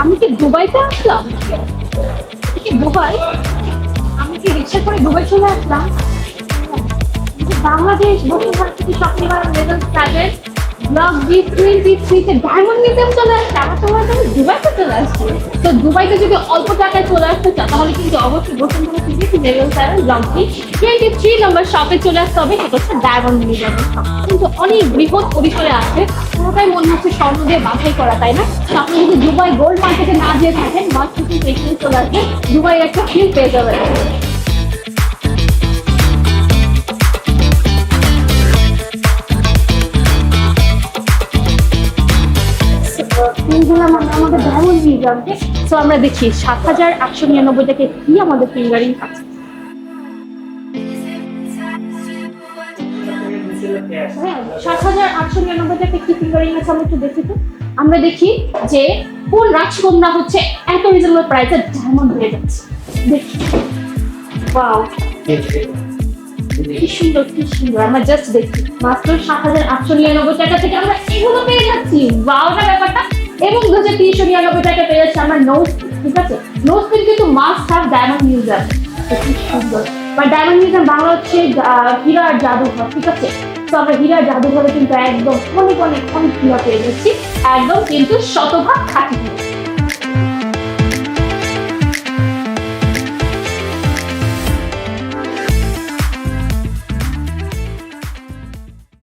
আমি কি দুবাইতে আসলাম? কি দুবাই? আমি কি রিক্সা করে দুবাই চলে আসলাম? বাংলাদেশ বসুন্ধরা থেকে shopping level private block B twenty থ্রিতে ডায়মন্ড মিউজিয়াম চলে আসছে। আমার সময় তো দুবাইতে যদি অল্প টাকায় চলে আসতে চাও, তাহলে কিন্তু অবশ্যই Bashundhara city level seven G twenty three number শপে চলে আসতে হবে। সেটা হচ্ছে ডায়মন্ড শপ কিন্তু অনেক বৃহৎ পরিসরে আছে। পুরোটাই মনে হচ্ছে স্বর্ণ দিয়ে বাছাই করা, তাই না? আপনি যদি দুবাই গোল্ড মার্কেটে না যেয়ে থাকেন এখানে চলে আসবেন, দুবাইয়ের একটা ফিল পেয়ে যাবেন। ফিঙ্গার মানে আমাদের ডায়মন্ড মিউজিয়ামকে সো আমরা দেখি, সাত হাজার আটশো নিরানব্বই থেকে কি আমাদের ফিঙ্গারিং আছে? হ্যাঁ সাত হাজার আটশো নিরানব্বই থেকে কি ফিঙ্গারিং আমরা দেখি যে, কোন রাজকন্যা হচ্ছে এত রিজনেবল প্রাইসে ডায়মন্ড হয়ে যাচ্ছে। দেখি। কি সুন্দর কি সুন্দর। আমরা জাস্ট দেখি। মাত্র সাত হাজার আটশো নিরানব্বই টাকা থেকে আমরা এগুলো পেয়ে যাচ্ছি। বারোটা ব্যাপারটা? তিনশো নিরানব্বই টাকা পেয়ে যাচ্ছে আমার নোজ ঠিক আছে? নোজ পিন কিন্তু মাস্ট হ্যাভ ডায়মন্ড মিউজিয়াম সুন্দর। বা ডায়মন্ড মিউজিয়াম বাংলা হচ্ছে হীরা আর জাদুঘর, ঠিক আছে? তো আমরা হীরার জাদুঘরে কিন্তু একদম অনেক অনেক অনেক হীরা পেয়ে যাচ্ছি। একদম কিন্তু শতভাগ খাঁটি হীরা।